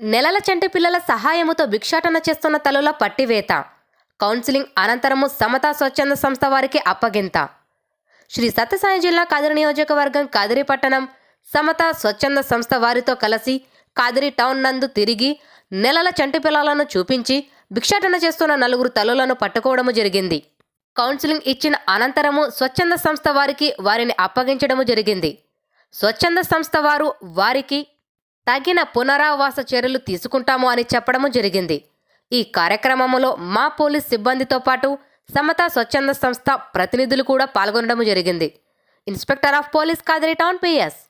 నెలల చంటి పిల్లల సహాయముతో భిక్షాటన చేస్తున్న తల్లుల పట్టివేత. కౌన్సిలింగ్ అనంతరము సమతా స్వచ్ఛంద సంస్థ వారికి అప్పగింత. శ్రీ సత్యసాయి జిల్లా కాదిరి నియోజకవర్గం కాదిరి పట్టణం సమతా స్వచ్ఛంద సంస్థ వారితో కలిసి కాదిరి టౌన్ నందు తిరిగి నెలల చంటి పిల్లలను చూపించి భిక్షాటన చేస్తున్న నలుగురు తల్లులను పట్టుకోవడము జరిగింది. కౌన్సిలింగ్ ఇచ్చిన అనంతరము స్వచ్ఛంద సంస్థ వారికి వారిని అప్పగించడము జరిగింది. స్వచ్ఛంద సంస్థ వారు వారికి తగిన పునరావాస చర్యలు తీసుకుంటాము అని చెప్పడము జరిగింది. ఈ కార్యక్రమంలో మా పోలీస్ సిబ్బందితో పాటు సమతా స్వచ్ఛంద సంస్థ ప్రతినిధులు కూడా పాల్గొనడం జరిగింది. Inspector of police Kadiri town PS